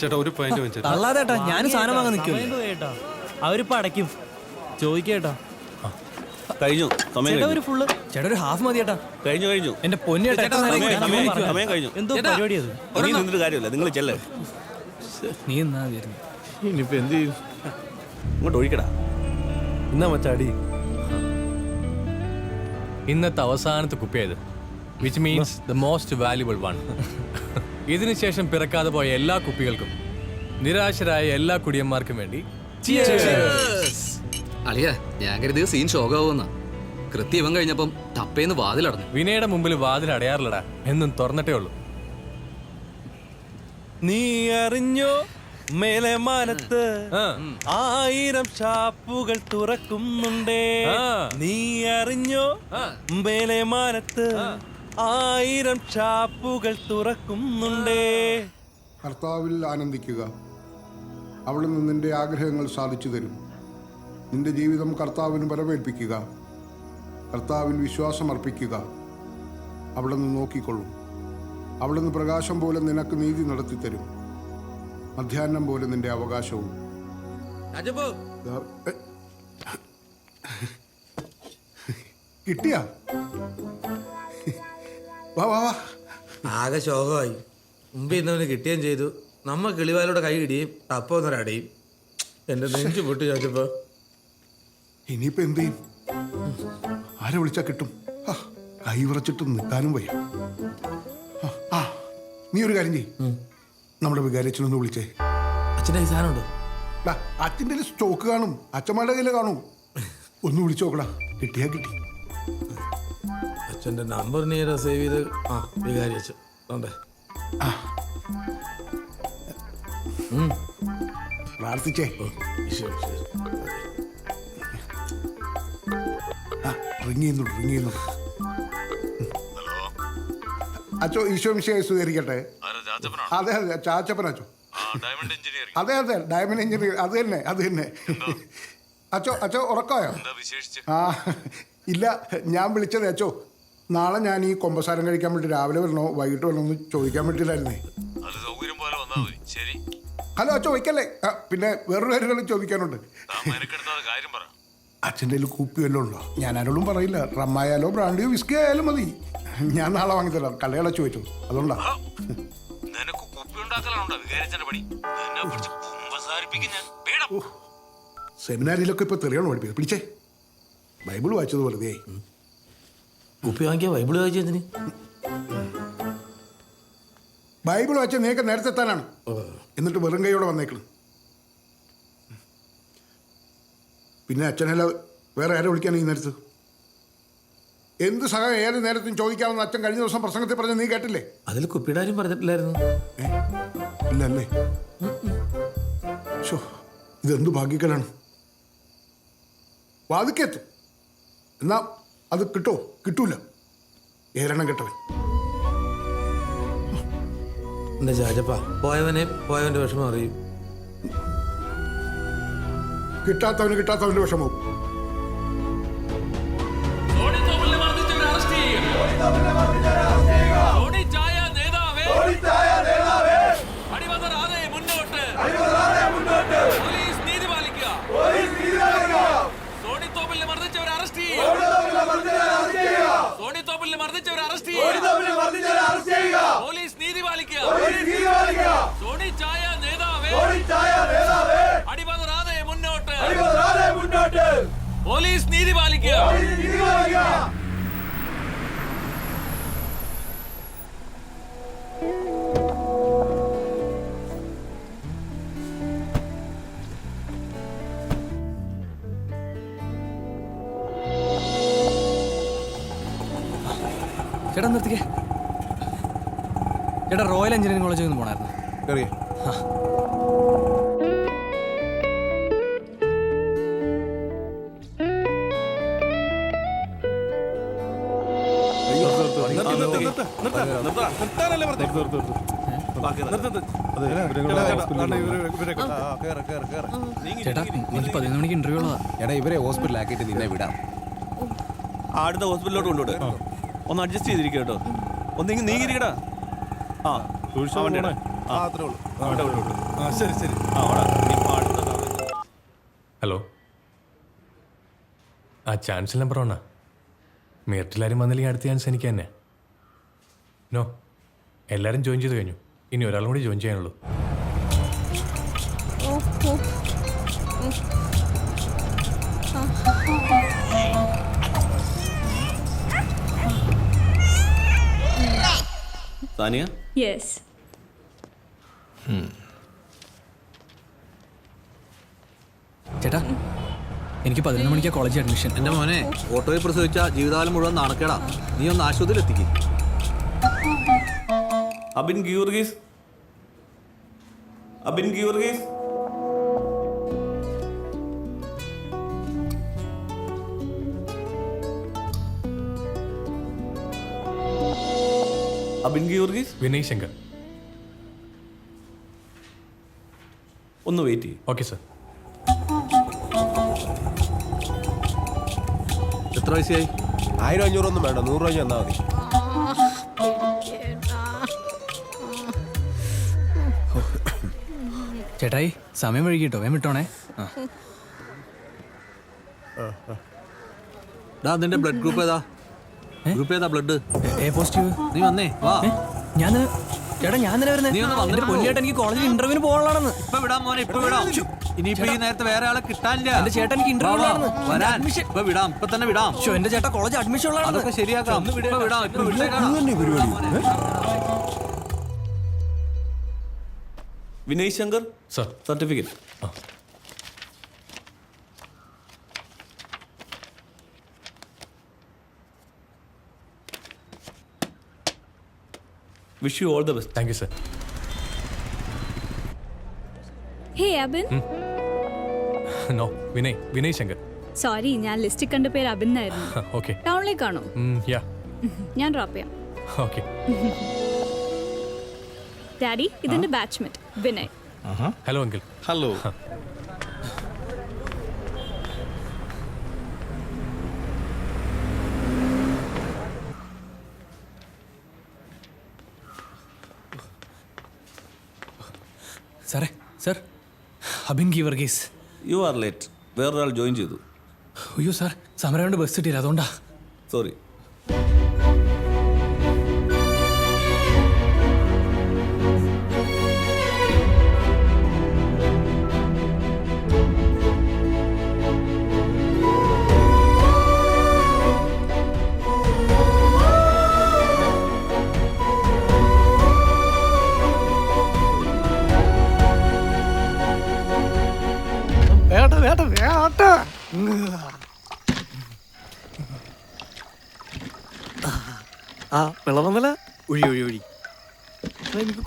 ചേട്ടാ ഒരു പോയിന്റ് വെച്ചിട്ട് തള്ളാതേട്ടാ ഞാനും സാധനം വാങ്ങാൻ നിൽക്കും കേട്ടോ അവരിപ്പോ അടയ്ക്കും. ചോദിക്കേട്ടോ കഴിഞ്ഞു. സമയം ചേട്ടാ കഴിഞ്ഞു. ഒരു ഫുള്ള് ചേട്ടാ ഒരു ഹാഫ് മതി ചേട്ടാ കഴിഞ്ഞു കഴിഞ്ഞു. എന്റെ എത്ര സമയം ഇരിക്കും? സമയം സമയം കഴിഞ്ഞു. എന്തോ പരിപാടി അത്? ഇനി നിന്നിട്ട് കാര്യമില്ല. നിങ്ങൾ ചെല്ലേ. നീ എന്നാ വരുന്നു ഇനിയിപ്പോ എന്ത് ചെയ്യും? ഇങ്ങോട്ട് ഒഴിക്കടാ. എന്നാ മച്ചാടി? ഇന്നത്തെ അവസാനത്തെ കുപ്പിയത് which means the most valuable one ഇതിനുശേഷം പിറക്കാതെ പോയ എല്ലാ കുപ്പികൾക്കും നിരാശരായ എല്ലാ കുടിയന്മാർക്കും വേണ്ടി അളിയ ഞാൻ കരുതിയ സീൻ ശോകാവുന്ന കൃത്യം ഇവൻ കഴിഞ്ഞപ്പം തപ്പേന്ന് വാതിലടഞ്ഞു. വിനയുടെ മുമ്പിൽ വാതിൽ അടയാറില്ലടാ എന്നും തുറന്നിട്ടേ ഉള്ളൂ. നീ അറിഞ്ഞോ? മേലെ മാനത്ത് ആയിരം ഷാപ്പുകൾ തുറക്കുന്നുണ്ടേ. നീ അറിഞ്ഞോ? മേലെ മാനത്ത് ആയിരം ഷാപ്പുകൾ തുറക്കുന്നുണ്ടേ. കർത്താവിൽ ആനന്ദിക്കുക. അവിടുന്ന് നിന്റെ ആഗ്രഹങ്ങൾ സാധിച്ചു തരും. നിന്റെ ജീവിതം കർത്താവിന് വരവേൽപ്പിക്കുക കർത്താവിൽ വിശ്വാസം അർപ്പിക്കുക. അവിടുന്ന് നോക്കിക്കൊള്ളും. അവിടുന്ന് പ്രകാശം പോലെ നിനക്ക് നീതി നടത്തി തരും. മധ്യാഹ്നം പോലെ നിന്റെ അവകാശവും. കിട്ടിയാ? വാ വാ വാ. ആകെ ശോകമായി. മുമ്പ് ഇന്നവന് കിട്ടുകയും ചെയ്തു. നമ്മ കിളിവാലോടെ കൈ ഇടിയും ടപ്പ ഒന്നൊരടിയും എന്റെ നെഞ്ചു പൊട്ടി ചോദിച്ചപ്പോ ഇനിയിപ്പോ എന്ത് ചെയ്യും? ആരെ വിളിച്ചാ കിട്ടും? കൈ വിറച്ചിട്ട് നിൽക്കാനും വയ്യ. ആ, നീ ഒരു കാര്യം ചെയ് നമ്മുടെ ഒന്ന് വിളിച്ചേ. അച്ഛന്റെ കൈ സാധനം ഉണ്ടോ? അച്ഛന്റെ സ്റ്റോക്ക് കാണും. അച്ഛന്മാരുടെ കയ്യിൽ കാണും. ഒന്ന് വിളിച്ചു നോക്കടാ. കിട്ടിയാ കിട്ടി. അച്ഛന്റെ നമ്പർ നീ സേവ് ചെയ്ത്. ആ വികാരി അച്ഛൻ. തോണ്ടേ പ്രാർത്ഥിച്ചേ. ഈശോ. ആ റിങ് ചെയ്യുന്നു റിങ് ചെയ്യുന്നു. അച്ചോ ഈശോ മിശയെ സ്വീകരിക്കട്ടെ അതെ അതെ ചാച്ചപ്പൻ അച്ചോ അതെ അതെ ഡയമണ്ട് എഞ്ചിനീയർ അത് തന്നെ അത് തന്നെ. അച്ചോ അച്ചോ ഉറക്കമായോ? ആ ഇല്ല ഞാൻ വിളിച്ചത് അച്ചോ നാളെ ഞാൻ ഈ കൊമ്പസാരം കഴിക്കാൻ വേണ്ടി രാവിലെ വരണോ? വൈകിട്ട് വരണോ എന്ന് ചോദിക്കാൻ വേണ്ടിയിട്ടായിരുന്നേ. ഹലോ ചോദിക്കല്ലേ വയ്ക്കല്ലേ? ആ, പിന്നെ വേറൊരു കാര്യം കൂടി ചോദിക്കാനുണ്ട്. അച്ഛന്റെ കയ്യിൽ കുപ്പി വല്ലതും ഉണ്ടോ? ഞാൻ ആരോടും പറയില്ല. റമ്മായാലോ ബ്രാൻഡിയോ വിസ്കി ആയാലും മതി. ഞാൻ നാളെ വാങ്ങിത്തരാം. കള്ളയടച്ചു വെച്ചു. അതുകൊണ്ടാ. നിനക്ക് കുപ്പി ഉണ്ടാക്കലാണോ വികാരിച്ചന്റെ പണി. നിന്നെ പിടിച്ച് കുമ്പസാരിപ്പിക്കും ഞാൻ. വേണം സെമിനാരിലൊക്കെ ഇപ്പൊ തെറിയാണ് പഠിപ്പിക്കുന്നത്. പിടിച്ചേ. ബൈബിൾ വായിച്ചത് വെറുതെ കുപ്പി വാങ്ങിയ ബൈബിൾ വായിച്ചതിന് ബൈബിൾ വായിച്ച നീക്ക് നേരത്തെ എത്താനാണ്. എന്നിട്ട് വെറും കൈയോടെ വന്നേക്കണം. പിന്നെ അച്ഛനല്ല വേറെ ആരെ വിളിക്കാൻ ഈ നേരത്ത്? എന്ത് സഹായം ഏത് നേരത്തും ചോദിക്കാമെന്ന് അച്ഛൻ കഴിഞ്ഞ ദിവസം പ്രസംഗത്തിൽ പറഞ്ഞ നീ കേട്ടില്ലേ? അതിൽ കുപ്പിയുടെ ആരും പറഞ്ഞിട്ടില്ലായിരുന്നു. ഏ? ഇല്ല അല്ലേ ഷോ ഇതെന്ത് ഭാഗ്യക്കലാണ് വാതിക്കെത്തും എന്നാ അത് കിട്ടോ? കിട്ടൂല. ഏരണം കെട്ടവൻ. എന്റെ ജാജപ്പ പോയവനെ പോയവന്റെ വിഷമം അറിയും. കിട്ടാത്തവന് കിട്ടാത്തവന്റെ വിഷമവും. സോണിത്തോപ്പിൽ മർദ്ദിച്ചവരെ അറസ്റ്റ് ചെയ്യുക. പോലീസ് നീതി പാലിക്കുക. സോണി ചായ നേതാവേ. അടിപതറാതെ മുന്നോട്ട്. പോലീസ് നീതി പാലിക്കുക. ചേട്ടാ റോയൽ എഞ്ചിനീയറിംഗ് കോളേജിൽ നിന്ന് പോണായിരുന്നു. ചേട്ടാ എനിക്ക് പതിനൊന്ന് മണിക്ക് ഇന്റർവ്യൂ ഉള്ളതാ. എടാ ഇവരെ ഹോസ്പിറ്റലാക്കിയിട്ട് നിന്നെ വിടാം. അടുത്ത ഹോസ്പിറ്റലിലോട്ട് കൊണ്ടുവിട് ഒന്ന് അഡ്ജസ്റ്റ് ചെയ്തിരിക്കുക കേട്ടോ. ഒന്നെങ്കിൽ നീങ്ങിരിക്കടാ ആ. പോണേ. ശരി ശരി. ഹലോ. ആ ചാൻസ് നമ്പർ ഓണാ മേട്ടിലാരും വന്നില്ലെങ്കിൽ അടുത്ത ചാൻസ് എനിക്ക് തന്നെ. നോ എല്ലാരും ജോയിൻ ചെയ്ത് കഴിഞ്ഞു. ഇനി ഒരാളും കൂടി ജോയിൻ ചെയ്യാനുള്ളൂ. സാനിയ? യെസ് ചേട്ടാ എനിക്ക് പതിനൊന്ന് മണിക്കാ കോളേജ് അഡ്മിഷൻ എന്റെ മോനെ ഓട്ടോയിൽ പ്രസവിച്ച ജീവിതകാലം മുഴുവൻ നാണക്കേടാ. നീ ഒന്ന് ആശുപത്രിയിൽ എത്തിക്കും. അബിൻ ഗീവർഗീസ്. അബിൻ ഗീവർഗീസ്. അബിൻ ഗീവർഗീസ് വിനയ് ശങ്കർ. ഒന്ന് വെയിറ്റ് ചെയ്യും. ഓക്കെ സർ എത്ര വയസ്സായി ആയിരം അഞ്ഞൂറൊന്നും വേണ്ട. നൂറ് രൂപ തന്നാൽ മതി. ചേട്ടായി സമയം വഴുകിട്ടോ വേം വിട്ടോണേ. ആ. ഡാ നിന്റെ ബ്ലഡ് ഗ്രൂപ്പ് ഏതാ? ഗ്രൂപ്പ് ഏതാ ബ്ലഡ് എ- പോസിറ്റീവ് നീ വന്നേ വാ. ഞാൻ ചേട്ടാ ഞാൻ തന്നെ വരുന്നത് എന്റെ പൊന്നിയേട്ടാ എനിക്ക് കോളേജിൽ ഇന്റർവ്യൂവിന് പോകാനുള്ളതാണെന്ന്. ഇപ്പൊ വിടാം മോനെ ഇപ്പൊ വിടാം. ഇനിയിപ്പോ ഈ നേരത്തെ വേറെ ആളെ കിട്ടാനില്ല. എന്റെ ചേട്ടൻ എനിക്ക് ഇന്റർവ്യൂ വരാൻ. ഇപ്പൊ വിടാം ഇപ്പൊ തന്നെ വിടാം. ശോ, എന്റെ ചേട്ടാ കോളേജ് അഡ്മിഷൻ അതൊക്കെ ഉള്ളതാണ് ശരിയാക്കാം ഇപ്പൊ വിടാം ഇപ്പൊ വിട്ടേക്കാം. Vinay Shankar sir. Certificate wish you all the best thank you sir hey Abin no Vinay Vinay Shankar sorry ഞാൻ ലിസ്റ്റിൽ കണ്ട പേര് അബിൻ ആയിരുന്നു ഓക്കെ ടൗണിലേക്കാണോ യാ ഞാൻ ഡ്രോപ്പ് ചെയ്യാം. ഓക്കെ ഡാഡി ഇതിന്റെ batchmate Vinay hello uncle hello സാറേ സർ അബിൻ ഗി വർഗീസ് യു ആർ ലേറ്റ് വേറൊരാൾ ജോയിൻ ചെയ്തു. അയ്യോ സാർ സമരം കൊണ്ട് ബസ് കിട്ടിയില്ല അതുകൊണ്ടാ. സോറി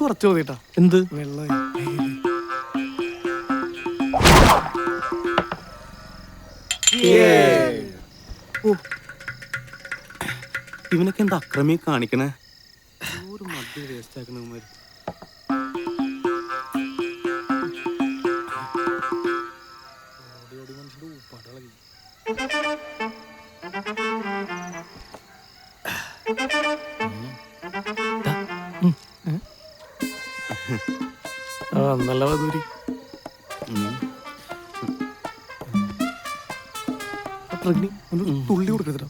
കുറച്ച് മതിട്ടാ എന്ത്? വെള്ളം. ഇവനൊക്കെ എന്താ അക്രമി കാണിക്കണേ? ഒരു മദ്യം വേസ്റ്റ് ആക്കണ ആ നല്ല മധുരി പ്രഗ്നി ഒന്ന് തുള്ളി കൊടുക്കരുത്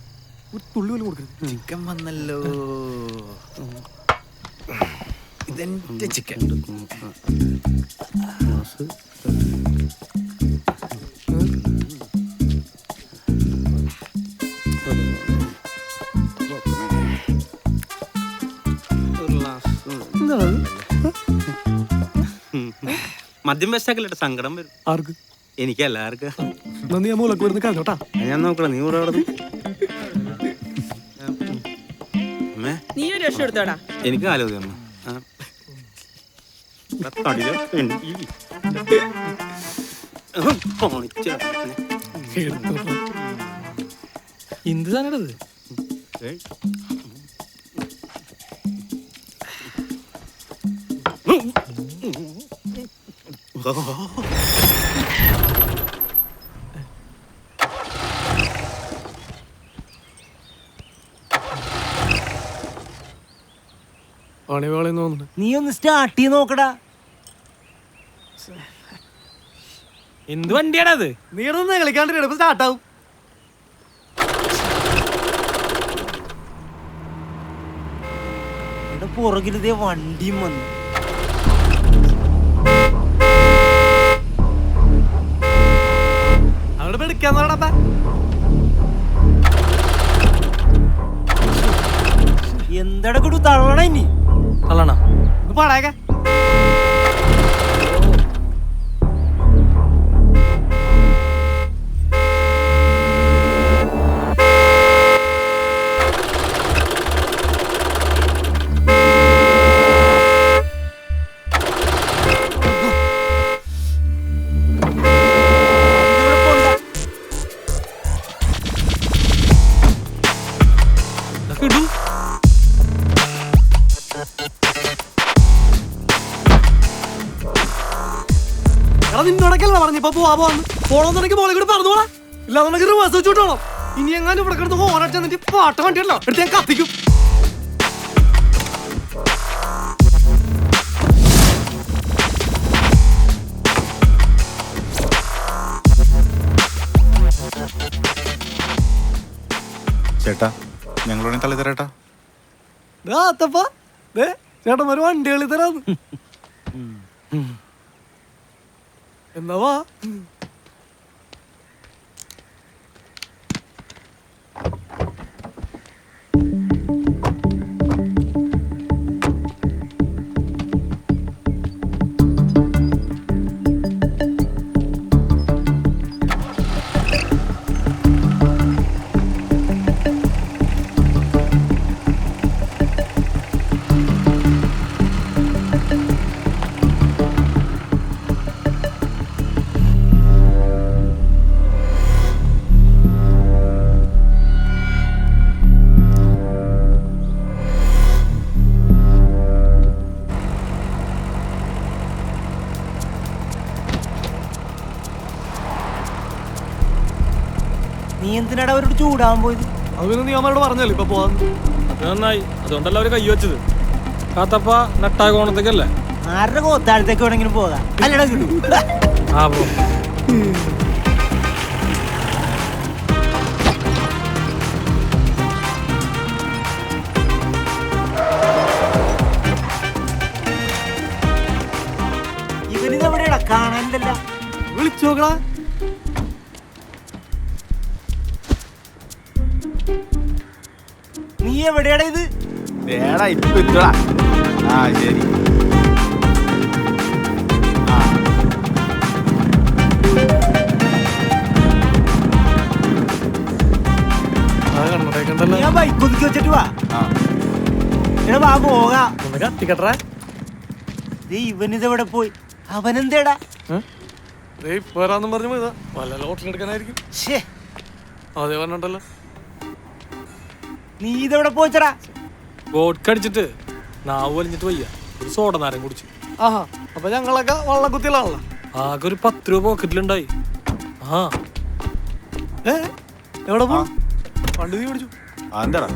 ഒരു തുള്ളി പോലും കൊടുക്കരുത് ചിക്കൻ വന്നല്ലോ ഇതെന്റെ ചിക്കൻ മദ്യം വെച്ചാക്കല്ലേട്ടാ സങ്കടം വരും. ആർക്ക്? എനിക്ക് എല്ലാവർക്കും നന്ദി ഞാൻ മൂലക്ക് വരുന്ന കേട്ടോ. ഞാൻ നോക്കണം നീ ഇവിടെ അവിടെ അമ്മേ. നീ ഒരു രക്ഷ എടുത്തോടാ. എനിക്ക് എന്ത് സാധനം ഏയ്. പണി തോന്നുന്നു. നീ ഒന്ന് സ്റ്റാർട്ട് ചെയ്ത് നോക്കടാ. എന്ത് വണ്ടിയാടാ അത്? നീ ഇടന്ന് കളിക്കാണ്ട് ഇപ്പൊ സ്റ്റാർട്ടാവും പുറകിലിതേ വണ്ടിയും വന്നു. എടുക്കാന്നോടാ എന്തടക്കൂട്ടു കിട്ടു തള്ളണ ഇനി? തള്ളണ? ഇത് നിന്നോടൊക്കെയല്ല പറഞ്ഞു ഇപ്പൊ പോവാ പോവാന്ന് പോണോന്നുണ്ടെങ്കിൽ മോളെ കൂടി പറഞ്ഞോളാ. ഇല്ലാന്നുണ്ടെങ്കിൽ റിവേഴ്സ് വെച്ച് ഇനി എങ്ങാനും ഇവിടെ കിടന്ന് പാട്ട് എടുത്ത് ഞാൻ കത്തിക്കും. ചേട്ടാ ഞങ്ങളോടെ തള്ളി തരാട്ടാ ചേട്ടന്മാര് വണ്ടി കളി തരാന്ന് എന്നാ വാ നീ എന്തിനാടാ അവരോട് ചൂടാവാൻ പോയത്? അതിന് നീ അമ്മയോട് പറഞ്ഞല്ലോ ഇപ്പൊ പോവാന്ന് നന്നായി. അതുകൊണ്ടല്ല അവർ കൈവച്ചത് കാത്തപ്പ നട്ടായ കോണത്തേക്കല്ലേ? ആരുടെ കോത്താഴത്തേക്ക് വേണമെങ്കിലും പോകാം. അല്ലടാ കിട്ടു ആ പോ. ഇവനിത് എവിടെയാടാ കാണാനില്ലല്ല വിളിച്ചു എവിടെയാടാ ഇത്? ഏടാ ഇപ്പൊ എത്തുവാ ആ ശരി. ഞാൻ ബൈക്ക് ഒതുക്കി വെച്ചിട്ട് വാ. ആ. എടാ വാ പോകാം. കത്തിക്കട്ടെ ദേ ഇവനിത് എവിടെ പോയി? അവനെന്തേടാ? വരാന്നും പറഞ്ഞു പോയതാ. വല്ല ലോട്ടറി എടുക്കാനായിരിക്കും. അതേ പറഞ്ഞിട്ടല്ലോ നീ ഇതെവിടെ പോയിച്ചടാ? വോഡ്ക അടിച്ചിട്ട് നാവ് വലിഞ്ഞിട്ട് വയ്യ. ഒരു സോഡ നാരം കുടിച്ചു. ആഹാ അപ്പൊ ഞങ്ങളൊക്കെ വള്ളം കുത്തിയിലാണല്ലോ. ആകെ ഒരു പത്ത് രൂപ പോക്കറ്റിലുണ്ടായി. ആ ഏ എവിടെ പോ പണ്ട് നീ എന്താടാ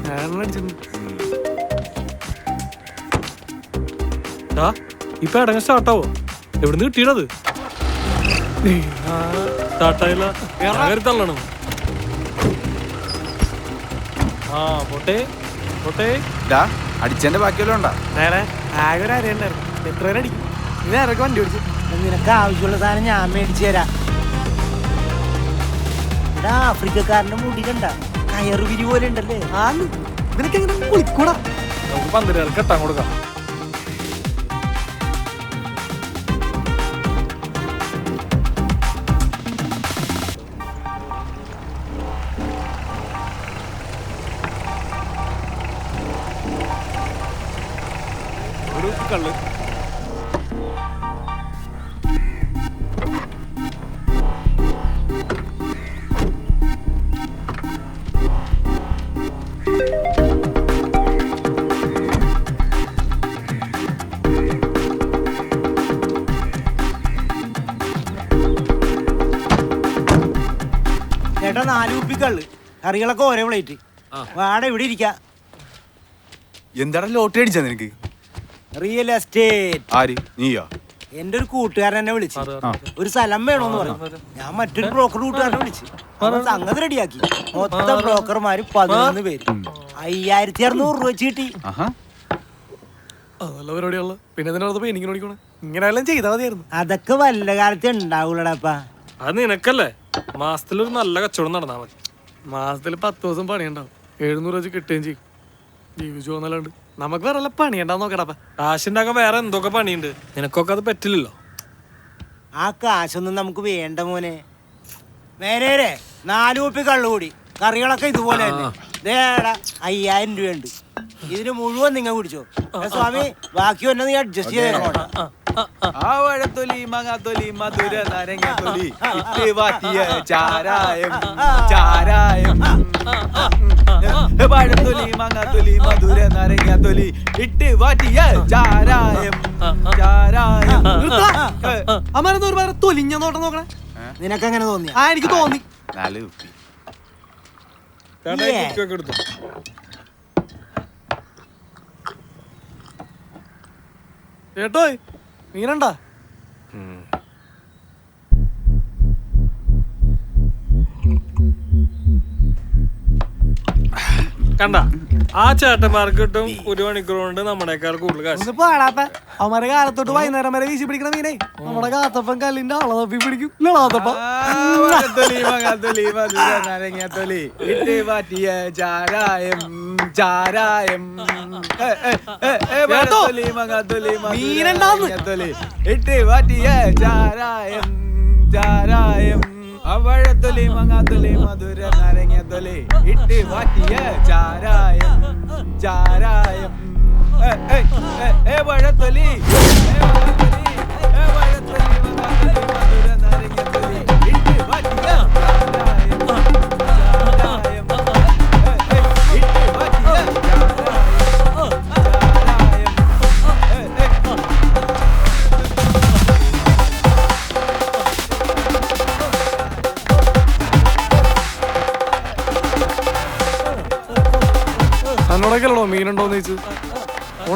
ഡാ ഇപ്പൊ ഇടങ്ങ സ്റ്റാർട്ടാവോ? എവിടുന്ന് കിട്ടിയടത്? സ്റ്റാർട്ടായില്ല തള്ളണം? അടിച്ചതിന്റെ ബാക്കിയല്ലോ ഉണ്ടാ? നേരെ ആകെ ഒരു അരയുണ്ടായിരുന്നു എത്ര പേര് അടിക്കും? നീ നേരൊക്കെ വണ്ടി ഓടിച്ചു. നിനക്ക് ആവശ്യമുള്ള സാധനം ഞാൻ മേടിച്ചു തരാം. ആഫ്രിക്കക്കാരന്റെ മുടി കണ്ട കയറുപിരി പോലെ ഉണ്ടല്ലേ? ആ നിനക്ക് എങ്ങനെ കുളിക്കൂടാ? നമുക്ക് പന്തലുകാർക്ക് കെട്ടാൻ കൊടുക്കാം. കള്ള് കറികളൊക്കെ ഒരേ പ്ലേറ്റ് വാട ഇവിടെ ഇരിക്ക. എന്താടാ ലോട്ടറി അടിച്ചാ നിനക്ക്? റിയൽ എസ്റ്റേറ്റ് ആര്? നീയോ? എന്റെ ഒരു കൂട്ടുകാരൻ എന്നെ വിളിച്ചു. ഒരു സ്ഥലം വേണോന്ന് പറഞ്ഞു. ഞാൻ മറ്റൊരു ബ്രോക്കർ കൂട്ടുകാരനെ വിളിച്ചു. അവൻ സംഗതി റെഡിയാക്കി. മൊത്തം ബ്രോക്കർമാര് പതിനൊന്ന് പേര്. അയ്യായിരത്തി അറുന്നൂറ് രൂപ വെച്ച് കിട്ടി ആഹാ നല്ല പരിപാടിയുള്ള പിന്നെ ഇതിനകത്ത് ചെയ്താൽ മതിയായിരുന്നു. അതൊക്കെ വല്ല കാലത്ത് ഉണ്ടാവൂലടാപ്പാ അത് നിനക്കല്ലേ? മാസത്തിലൊരു നല്ല കച്ചവടം നടന്നാ മതി. മാസത്തിൽ പത്ത് ദിവസം പണിയുണ്ടാവും. എഴുന്നൂറ് വെച്ച് കിട്ടുകയും ചെയ്യും. ജീവിച്ചു പോകുന്നല്ലാണ്ട്. നമുക്ക് വേറെ വല്ല നോക്കടാ നോക്കടാപ്പ കാശുണ്ടാക്കാൻ വേറെ എന്തൊക്കെ പണിയുണ്ട്? നിനക്കൊക്കെ അത് പറ്റില്ലല്ലോ. ആ കാശൊന്നും നമുക്ക് വേണ്ട മോനെ. വേറെ നാലു കുപ്പി കള്ളുകൂടി. കറികളൊക്കെ ഇതുപോലെ തന്നെ. ദേടാ അയ്യായിരം രൂപയുണ്ട് ഇതിന് മുഴുവൻ നിങ്ങൾ കുടിച്ചോ സ്വാമി ബാക്കി വന്നെ നീ അഡ്ജസ്റ്റ് ചെയ്തേക്കോട്ടെ ആ വഴത്തൊലി മങ്ങാത്തൊലി മധുര നാരങ്ങാത്തൊലി ഇട്ട് വാറ്റിയ ചാരായം ചാരായം പഴത്തൊലി മങ്ങാത്തൊലി മധുര നാരങ്ങാത്തൊലി ഇട്ട് വാറ്റിയ ചാരായം ചാരായം അമരന്നൂർ ഒരു തൊലിഞ്ഞ നോട്ടം നോക്കണേ നിനക്കങ്ങനെ തോന്നി ആ എനിക്ക് തോന്നി നാല് കുപ്പിയൊക്കെ എടുത്തോ. ചേട്ടോ മീനണ്ടാ? കണ്ട. ആ ചേട്ടന്മാർക്ക് കിട്ടും ഒരു മണിക്കൂർ കൊണ്ട് നമ്മുടെക്കാൾ കൂടുതൽ കാശ്. പാടാപ്പ അവന്മാരെ കാലത്തോട്ട് വൈകുന്നേരം വരെ വീശി പിടിക്കണ മീനെ. നമ്മുടെ കാത്തപ്പൻ കല്ലിന്റെ അളതപ്പി പിടിക്കും. ഇല്ലാത്തപ്പ ഇട്ട് ചാരായം ചാരായം. അവഴത്തൊലി മങ്ങാത്തൊലി മധുര നാരങ്ങാത്തൊലി ഇട്ട് വാട്ടിയ ചാരായം ചാരായം. ഏ, വഴത്തൊലി.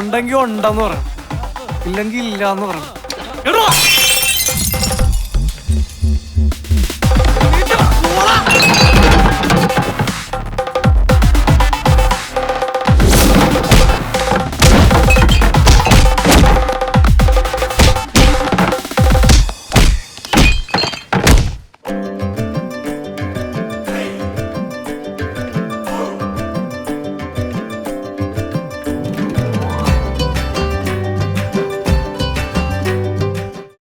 ചോദിച്ചു ഉണ്ടെങ്കി ഉണ്ടെന്ന് പറയണം. ഇല്ലെങ്കിൽ ഇല്ല എന്ന് പറയണം. എടോ!